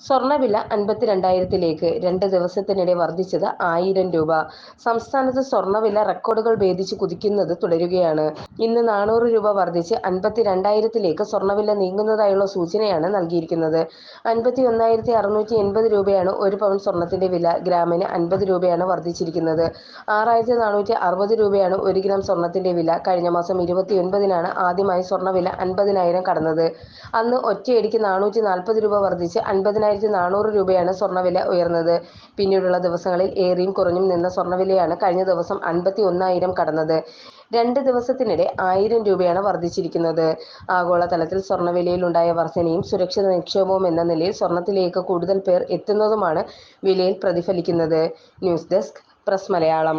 സ്വർണവില അൻപത്തിരണ്ടായിരത്തിലേക്ക് രണ്ട് ദിവസത്തിനിടെ വർദ്ധിച്ചത് ആയിരം രൂപ. സംസ്ഥാനത്ത് സ്വർണവില റെക്കോർഡുകൾ ഭേദിച്ച് കുതിക്കുന്നത് തുടരുകയാണ്. ഇന്ന് നാനൂറ് രൂപ വർദ്ധിച്ച് അൻപത്തിരണ്ടായിരത്തിലേക്ക് സ്വർണവില നീങ്ങുന്നതായുള്ള സൂചനയാണ് നൽകിയിരിക്കുന്നത്. അൻപത്തി ഒന്നായിരത്തി അറുന്നൂറ്റി എൺപത് രൂപയാണ് ഒരു പവൻ സ്വർണത്തിന്റെ വില. ഗ്രാമിന് അൻപത് രൂപയാണ് വർദ്ധിച്ചിരിക്കുന്നത്. ആറായിരത്തി നാനൂറ്റി അറുപത് രൂപയാണ് ഒരു ഗ്രാം സ്വർണത്തിന്റെ വില. കഴിഞ്ഞ മാസം ഇരുപത്തിയൊൻപതിനാണ് ആദ്യമായി സ്വർണവില അൻപതിനായിരം കടന്നത്. അന്ന് ഒറ്റയടിക്ക് നാനൂറ്റി നാൽപ്പത് രൂപ വർദ്ധിച്ച് അൻപതിനായിരത്തി നാനൂറ് രൂപയാണ് സ്വർണവില ഉയർന്നത്. പിന്നീടുള്ള ദിവസങ്ങളിൽ ഏറിയും കുറഞ്ഞും നിന്ന സ്വർണവിലയാണ് കഴിഞ്ഞ ദിവസം അൻപത്തി ഒന്നായിരം കടന്നത്. രണ്ട് ദിവസത്തിനിടെ ആയിരം രൂപയാണ് വർദ്ധിച്ചിരിക്കുന്നത്. ആഗോളതലത്തിൽ സ്വർണവിലയിലുണ്ടായ വർധനയും സുരക്ഷിത നിക്ഷേപവും എന്ന നിലയിൽ സ്വർണത്തിലേക്ക് കൂടുതൽ പേർ എത്തുന്നതുമാണ് വിലയിൽ പ്രതിഫലിക്കുന്നത്. News desk press Malayalam.